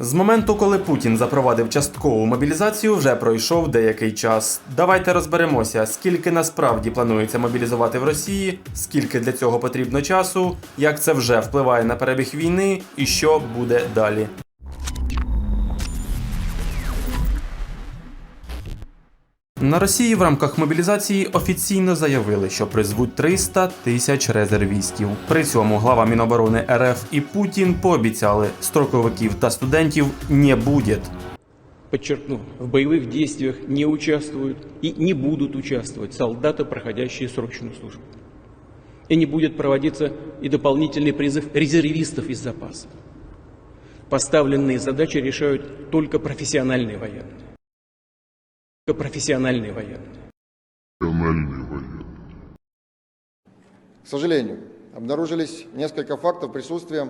З моменту, коли Путін запровадив часткову мобілізацію, вже пройшов деякий час. Давайте розберемося, скільки насправді планується мобілізувати в Росії, скільки для цього потрібно часу, як це вже впливає на перебіг війни і що буде далі. На Росії в рамках мобілізації офіційно заявили, що призвуть 300 тисяч резервістів. При цьому глава Міноборони РФ і Путін пообіцяли строковиків та студентів не буде. Подчеркну, в боевых действиях не участвуют и не будут участвовать солдаты, проходящие срочную службу. И не будет проводиться и дополнительный призыв резервистов из запаса. Поставленные задачи решают только профессиональные военные. Только профессиональные военные. национальный военный. К сожалению, обнаружились несколько фактов присутствия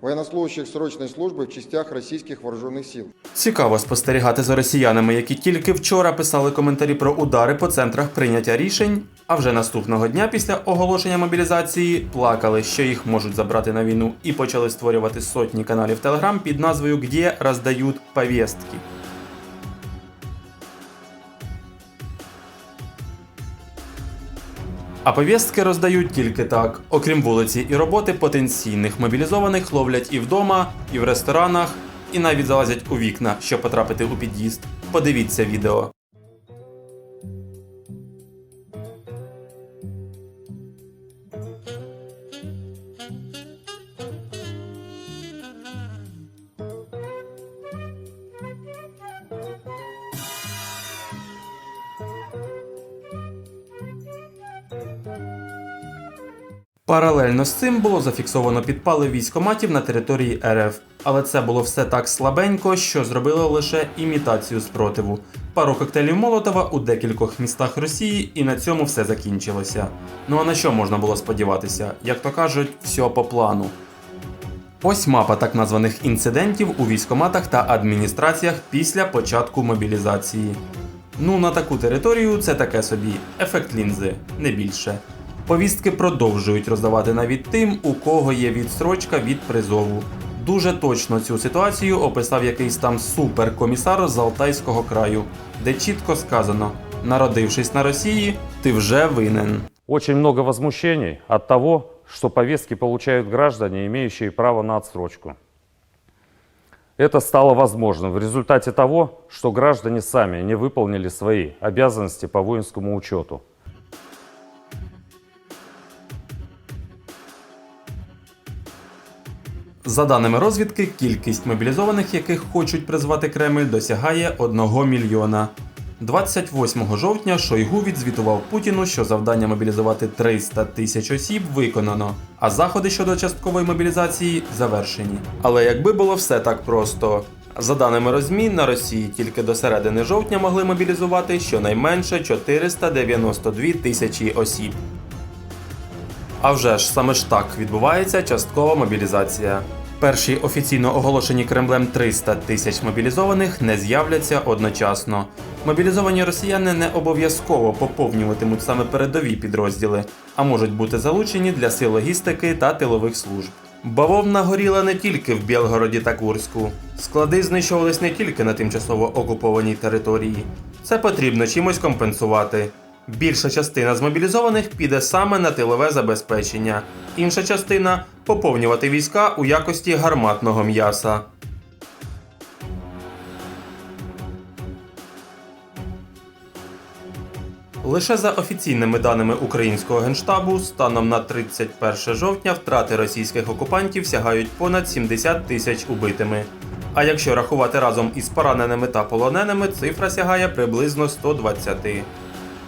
военнослужащих срочной службы в частях российских вооруженных сил. Цікаво спостерігати за росіянами, які тільки вчора писали коментарі про удари по центрах прийняття рішень, а вже наступного дня після оголошення мобілізації плакали, що їх можуть забрати на війну, і почали створювати сотні каналів Телеграм під назвою «Где роздають повістки». А повістки роздають тільки так. Окрім вулиці і роботи, потенційних мобілізованих ловлять і вдома, і в ресторанах, і навіть залазять у вікна, щоб потрапити у під'їзд. Подивіться відео. Паралельно з цим було зафіксовано підпали військоматів на території РФ, але це було все так слабенько, що зробило лише імітацію спротиву. Пару коктейлів Молотова у декількох містах Росії, і на цьому все закінчилося. Ну а на що можна було сподіватися? Як то кажуть, все по плану. Ось мапа так названих інцидентів у військоматах та адміністраціях після початку мобілізації. Ну, на таку територію це таке собі ефект лінзи, не більше. Повістки продовжують роздавати навіть тим, у кого є відстрочка від призову. Дуже точно цю ситуацію описав якийсь там суперкомісар з Алтайського краю, де чітко сказано: народившись на Росії, ти вже винен. Очень много возмущений от того, что повестки получают граждане, имеющие право на отсрочку. Это стало возможным в результате того, что граждане сами не выполнили свои обязанности по воинскому учету. За даними розвідки, кількість мобілізованих, яких хочуть призвати Кремль, досягає 1 мільйона. 28 жовтня Шойгу відзвітував Путіну, що завдання мобілізувати 300 тисяч осіб виконано, а заходи щодо часткової мобілізації завершені. Але якби було все так просто. За даними розмін, на Росії тільки до середини жовтня могли мобілізувати щонайменше 492 тисячі осіб. А вже ж саме ж так відбувається часткова мобілізація. Перші офіційно оголошені Кремлем 300 тисяч мобілізованих не з'являться одночасно. Мобілізовані росіяни не обов'язково поповнюватимуть саме передові підрозділи, а можуть бути залучені для сил логістики та тилових служб. Бавовна горіла не тільки в Білгороді та Курську. Склади знищувались не тільки на тимчасово окупованій території. Це потрібно чимось компенсувати. Більша частина змобілізованих піде саме на тилове забезпечення, інша частина поповнювати війська у якості гарматного м'яса. Лише за офіційними даними українського генштабу, станом на 31 жовтня втрати російських окупантів сягають понад 70 тисяч убитими. А якщо рахувати разом із пораненими та полоненими, цифра сягає приблизно 120.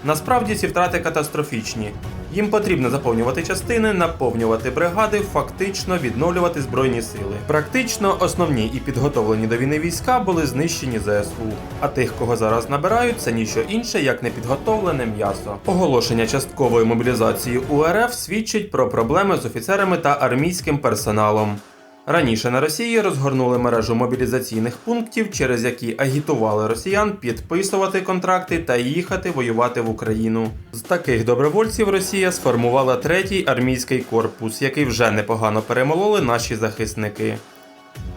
Насправді ці втрати катастрофічні. Їм потрібно заповнювати частини, наповнювати бригади, фактично відновлювати збройні сили. Практично основні і підготовлені до війни війська були знищені ЗСУ. А тих, кого зараз набирають, це ніщо інше, як непідготовлене м'ясо. Оголошення часткової мобілізації у РФ свідчить про проблеми з офіцерами та армійським персоналом. Раніше на Росії розгорнули мережу мобілізаційних пунктів, через які агітували росіян підписувати контракти та їхати воювати в Україну. З таких добровольців Росія сформувала третій армійський корпус, який вже непогано перемололи наші захисники.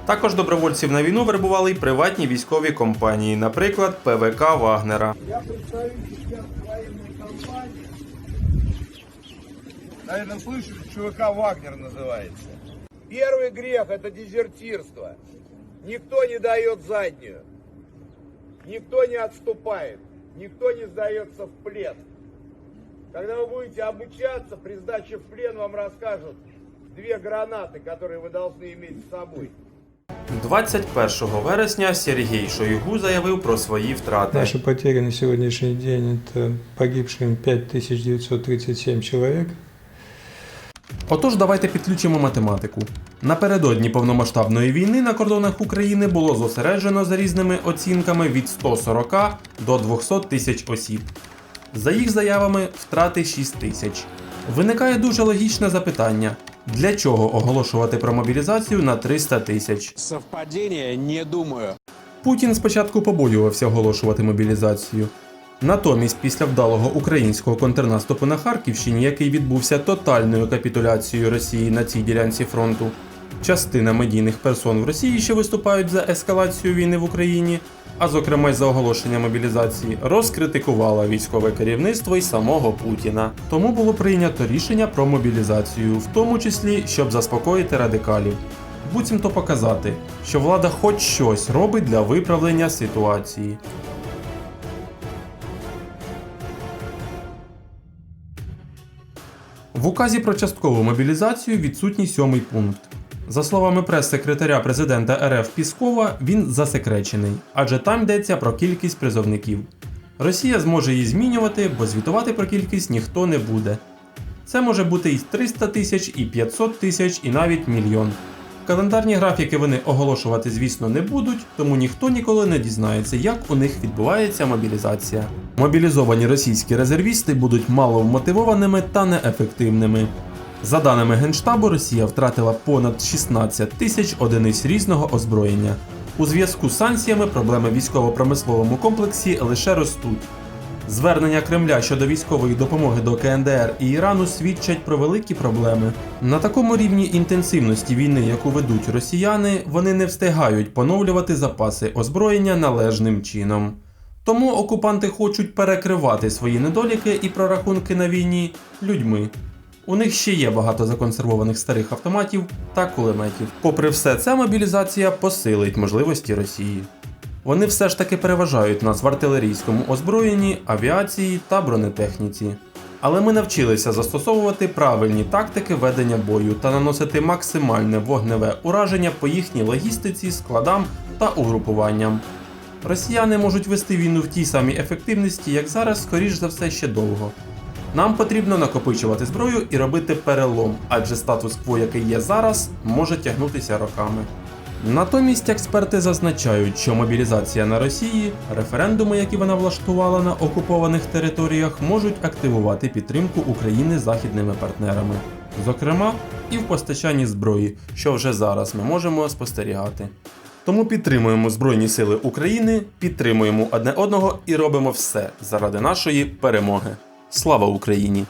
Також добровольців на війну вербували й приватні військові компанії, наприклад, ПВК Вагнера. Наверное, слышали, ЧВК «Вагнер» называется. Первый грех – это дезертирство. Никто не дает заднюю. Никто не отступает. Никто не сдается в плен. Когда вы будете обучаться, при сдаче в плен вам расскажут две гранаты, которые вы должны иметь с собой. 21 вересня Сергій Шойгу заявив про свої втрати. Наши потери на сегодняшний день это погибшим 5937 человек, Отож, давайте підключимо математику. Напередодні повномасштабної війни на кордонах України було зосереджено за різними оцінками від 140 до 200 тисяч осіб. За їх заявами, втрати 6 тисяч. Виникає дуже логічне запитання: для чого оголошувати про мобілізацію на 300 тисяч? Совпадение? Не думаю. Путін спочатку побоювався оголошувати мобілізацію. Натомість, після вдалого українського контрнаступу на Харківщині, який відбувся тотальною капітуляцією Росії на цій ділянці фронту, частина медійних персон в Росії, що виступають за ескалацію війни в Україні, а зокрема й за оголошення мобілізації, розкритикувала військове керівництво і самого Путіна. Тому було прийнято рішення про мобілізацію, в тому числі щоб заспокоїти радикалів буцімто показати, що влада хоч щось робить для виправлення ситуації. В указі про часткову мобілізацію відсутній сьомий пункт. За словами прес-секретаря президента РФ Піскова, він засекречений, адже там йдеться про кількість призовників. Росія зможе її змінювати, бо звітувати про кількість ніхто не буде. Це може бути і 300 тисяч, і 500 тисяч, і навіть мільйон. Календарні графіки вони оголошувати, звісно, не будуть, тому ніхто ніколи не дізнається, як у них відбувається мобілізація. Мобілізовані російські резервісти будуть мало вмотивованими та неефективними. За даними Генштабу, Росія втратила понад 16 тисяч одиниць різного озброєння. У зв'язку з санкціями проблеми військово-промисловому комплексі лише ростуть. Звернення Кремля щодо військової допомоги до КНДР і Ірану свідчать про великі проблеми. На такому рівні інтенсивності війни, яку ведуть росіяни, вони не встигають поновлювати запаси озброєння належним чином. Тому окупанти хочуть перекривати свої недоліки і прорахунки на війні людьми. У них ще є багато законсервованих старих автоматів та кулеметів. Попри все, ця мобілізація посилить можливості Росії. Вони все ж таки переважають нас в артилерійському озброєнні, авіації та бронетехніці. Але ми навчилися застосовувати правильні тактики ведення бою та наносити максимальне вогневе ураження по їхній логістиці, складам та угрупуванням. Росіяни можуть вести війну в тій самій ефективності, як зараз, скоріш за все, ще довго. Нам потрібно накопичувати зброю і робити перелом, адже статус-кво, який є зараз, може тягнутися роками. Натомість експерти зазначають, що мобілізація на Росії, референдуми, які вона влаштувала на окупованих територіях, можуть активувати підтримку України західними партнерами, зокрема і в постачанні зброї, що вже зараз ми можемо спостерігати. Тому підтримуємо Збройні Сили України, підтримуємо одне одного і робимо все заради нашої перемоги. Слава Україні!